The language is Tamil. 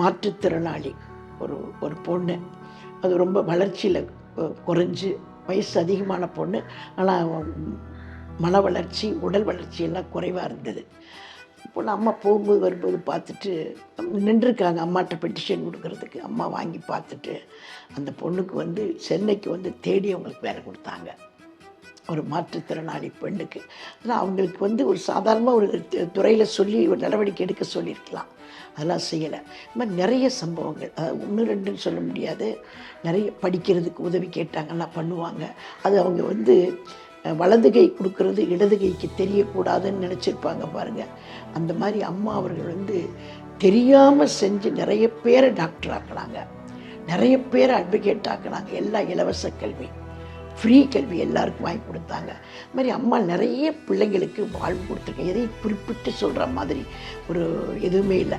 மாற்றுத்திறனாளி ஒரு ஒரு பொண்ணு. அது ரொம்ப வளர்ச்சியில் குறைஞ்சி வயசு அதிகமான பொண்ணு. ஆனால் மன வளர்ச்சி உடல் வளர்ச்சி எல்லாம் குறைவாக இருந்தது. இப்போ அம்மா போகும்போது வரும்போது பார்த்துட்டு நின்றுருக்காங்க. அம்மாட்ட பெட்டிஷன் கொடுக்கறதுக்கு. அம்மா வாங்கி பார்த்துட்டு அந்த பொண்ணுக்கு வந்து சென்னைக்கு வந்து தேடி அவங்களுக்கு வேலை கொடுத்தாங்க. ஒரு மாற்றுத்திறனாளி பெண்ணுக்கு. ஆனால் அவங்களுக்கு வந்து ஒரு சாதாரணமாக ஒரு துறையில் சொல்லி ஒரு நடவடிக்கை எடுக்க சொல்லியிருக்கலாம். அதெல்லாம் செய்யலை. இந்த மாதிரி நிறைய சம்பவங்கள். அதாவது ஒன்று ரெண்டுன்னு சொல்ல முடியாது. நிறைய படிக்கிறதுக்கு உதவி கேட்டாங்கன்னா பண்ணுவாங்க. அது அவங்க வந்து வலதுகை கொடுக்கறது இடதுகைக்கு தெரியக்கூடாதுன்னு நினச்சிருப்பாங்க பாருங்கள் அந்த மாதிரி அம்மா அவர்கள் வந்து தெரியாமல் செஞ்சு நிறைய பேரை டாக்டர் ஆக்குனாங்க. நிறைய பேரை அட்வொகேட் ஆக்குனாங்க. எல்லாம் இலவச கல்வி. ஃப்ரீ கல்வி எல்லாருக்கும் வாங்கி கொடுத்தாங்க. இது மாதிரி அம்மா நிறைய பிள்ளைங்களுக்கு வாழ்வு கொடுத்துருக்கேன். எதையும் குறிப்பிட்டு சொல்கிற மாதிரி ஒரு எதுவுமே இல்லை.